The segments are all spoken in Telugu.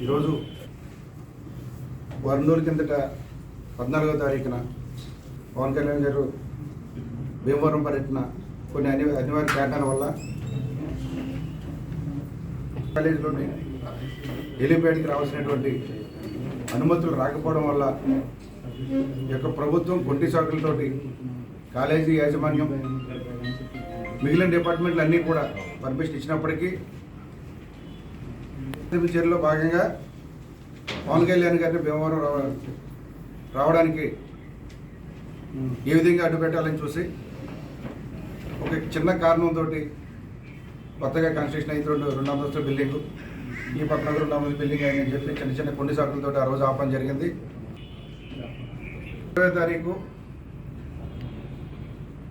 ఈరోజు వారం రోజుల కిందట పద్నాలుగో తారీఖున పవన్ కళ్యాణ్ గారు భీమవరం పర్యటన కొన్ని అని అనివార్య కారణాల వల్ల కాలేజీలోని హెలిప్యాడ్కి రావాల్సినటువంటి అనుమతులు రాకపోవడం వల్ల ఈ యొక్క ప్రభుత్వం కొంటి సాకులతోటి కాలేజీ యాజమాన్యం మిగిలిన డిపార్ట్మెంట్లు అన్నీ కూడా పర్మిషన్ ఇచ్చినప్పటికీ చర్యలో భాగంగా పవన్ కళ్యాణ్ గారిని భీమవరం రావడానికి రావడానికి ఏ విధంగా అడ్డు పెట్టాలని చూసి ఒక చిన్న కారణంతో కొత్తగా కన్స్ట్రక్షన్ అయితే రెండు రెండు అంతస్తుల బిల్డింగ్. ఈ పక్కన రెండు అంతస్తుల బిల్డింగ్ అయిందని చెప్పి చిన్న చిన్న కొన్ని సాకులతో ఆ రోజు ఆపడం జరిగింది. ఇరవై తారీఖు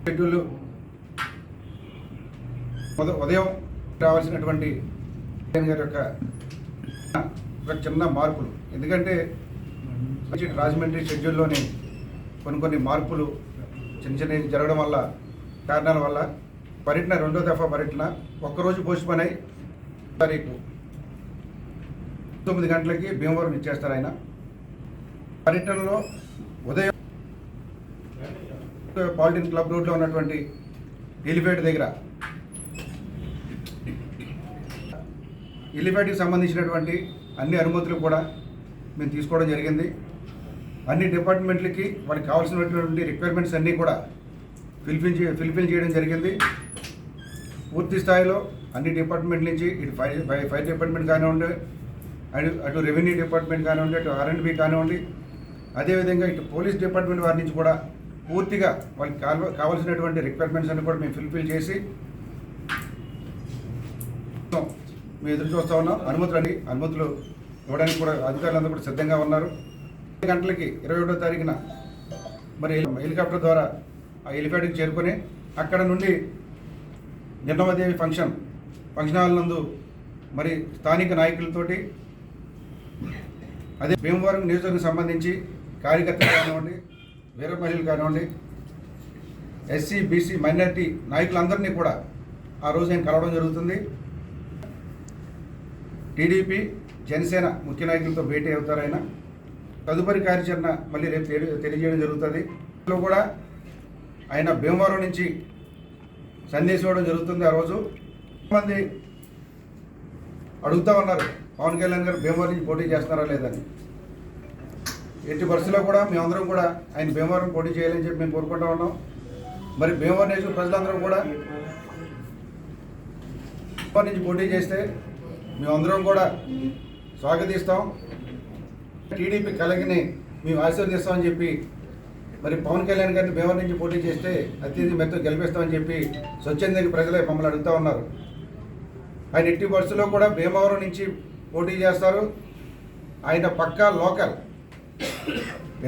షెడ్యూల్ ఉదయం రావాల్సినటువంటి గారి యొక్క ఒక చిన్న మార్పులు. ఎందుకంటే రాజమండ్రి షెడ్యూల్లోని కొన్ని కొన్ని మార్పులు చిన్న చిన్నవి జరగడం వల్ల కారణాల వల్ల పర్యటన రెండో దఫా పర్యటన ఒక్కరోజు పోస్ట్ పని అయి తారీఖు తొమ్మిది గంటలకి భీమవరం ఇచ్చేస్తారు ఆయన. పర్యటనలో ఉదయం పాలిటిన్ క్లబ్ రోడ్లో ఉన్నటువంటి ఎలిఫేట్ దగ్గర ఎలిఫేట్కి సంబంధించినటువంటి అన్ని అనుమతులు కూడా మేము తీసుకోవడం జరిగింది. అన్ని డిపార్ట్మెంట్లకి వాళ్ళకి కావాల్సినటువంటి రిక్వైర్మెంట్స్ అన్నీ కూడా ఫిల్ఫిల్ చే ఫిల్ఫిల్ చేయడం జరిగింది. పూర్తి స్థాయిలో అన్ని డిపార్ట్మెంట్ నుంచి ఇటు ఫైర్ ఫైర్ డిపార్ట్మెంట్ కానివ్వండి అటు అటు రెవెన్యూ డిపార్ట్మెంట్ కానివ్వండి అటు ఆర్ఎండ్బి కానివ్వండి అదేవిధంగా ఇటు పోలీస్ డిపార్ట్మెంట్ వారి నుంచి కూడా పూర్తిగా వాళ్ళకి కావాల్సినటువంటి రిక్వైర్మెంట్స్ అన్ని కూడా మేము ఫిల్ఫిల్ చేసి మేము ఎదురు చూస్తూ ఉన్నాం. అనుమతులు అండి. అనుమతులు ఇవ్వడానికి కూడా అధికారులందరూ కూడా సిద్ధంగా ఉన్నారు. గంటలకి ఇరవై ఒకటో తారీఖున మరి హెలికాప్టర్ ద్వారా ఆ హెలిప్యాడ్కి చేరుకొని అక్కడ నుండి జన్నమదేవి ఫంక్షన్ ఫంక్షన్ హాల్ నందు మరి స్థానిక నాయకులతోటి అదే భీమవరం నియోజకవర్గం సంబంధించి కార్యకర్తలు కానివ్వండి వీర మహిళలు కానివ్వండి ఎస్సీ బీసీ మైనారిటీ నాయకులందరినీ కూడా ఆ రోజు నేను కలవడం జరుగుతుంది. టీడీపీ జనసేన ముఖ్య నాయకులతో భేటీ అవుతారు ఆయన. తదుపరి కార్యాచరణ మళ్ళీ రేపు తెలియజేయడం జరుగుతుంది. లో కూడా ఆయన భీమవరం నుంచి సందేశం ఇవ్వడం జరుగుతుంది ఆ రోజు. మంది అడుగుతా ఉన్నారు పవన్ కళ్యాణ్ గారు భీమవరం నుంచి పోటీ చేస్తున్నారా లేదని ఎట్టి పరిస్థితుల్లో కూడా మేమందరం కూడా ఆయన భీమవరం పోటీ చేయాలని చెప్పి మేము కోరుకుంటా ఉన్నాం. మరి భీమవరం నుంచి ప్రజలందరం కూడా నుంచి పోటీ చేస్తే మేమందరం కూడా స్వాగతిస్తాం. టీడీపీ కలగిని మేము ఆశీర్వదిస్తామని చెప్పి మరి పవన్ కళ్యాణ్ గారిని భీమవరం నుంచి పోటీ చేస్తే అత్యధిక మెత్త గెలిపిస్తామని చెప్పి స్వచ్ఛందంగా ప్రజలే మమ్మల్ని అడుగుతా ఉన్నారు. ఆయన ఎట్టి బస్సులో కూడా భీమవరం నుంచి పోటీ చేస్తారు. ఆయన పక్కా లోకల్.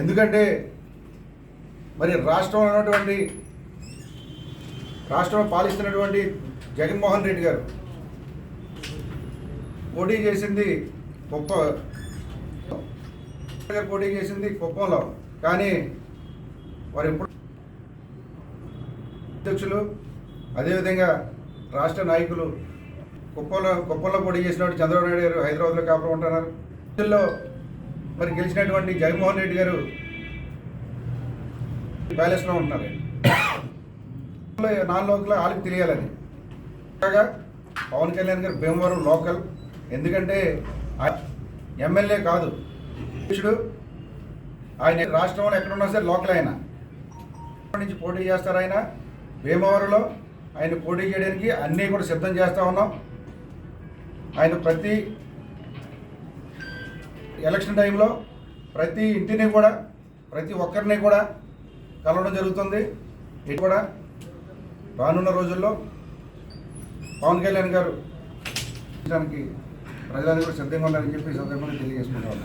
ఎందుకంటే మరి రాష్ట్రంలో ఉన్నటువంటి రాష్ట్రం పాలిస్తున్నటువంటి జగన్మోహన్ రెడ్డి గారు పోటీ చేసింది కుప్ప పోటీ చేసింది కుప్పంలో కానీ వారు ఎప్పుడు అధ్యక్షులు అదేవిధంగా రాష్ట్ర నాయకులు కుప్పంలో కుప్పంలో పోటీ చేసినటువంటి చంద్రబాబు నాయుడు గారు హైదరాబాద్లో కాపురం ఉంటున్నారు. వీళ్ళలో మరి గెలిచినటువంటి జగన్మోహన్ రెడ్డి గారు ప్యాలెస్లో ఉంటున్నారు నాలుగు లోకల్ వాళ్ళకి తెలియాలని. కాగా పవన్ కళ్యాణ్ గారు భీమవరం లోకల్. ఎందుకంటే ఎమ్మెల్యే కాదు. అధ్యక్షుడు ఆయన రాష్ట్రంలో ఎక్కడున్నా సరే లోకల్ ఆయన. నుంచి పోటీ చేస్తారు ఆయన. భీమవరంలో ఆయన పోటీ చేయడానికి అన్నీ కూడా సిద్ధం చేస్తూ ఉన్నాం. ఆయన ప్రతి ఎలక్షన్ టైంలో ప్రతి ఇంటిని కూడా ప్రతి ఒక్కరిని కూడా కలవడం జరుగుతుంది. ఇది కూడా రానున్న రోజుల్లో పవన్ కళ్యాణ్ గారు దానికి ప్రజలందరూ కూడా సిద్ధంగా ఉండాలని చెప్పి ఈ సందర్భంగా తెలియజేసుకుంటా ఉన్నాను.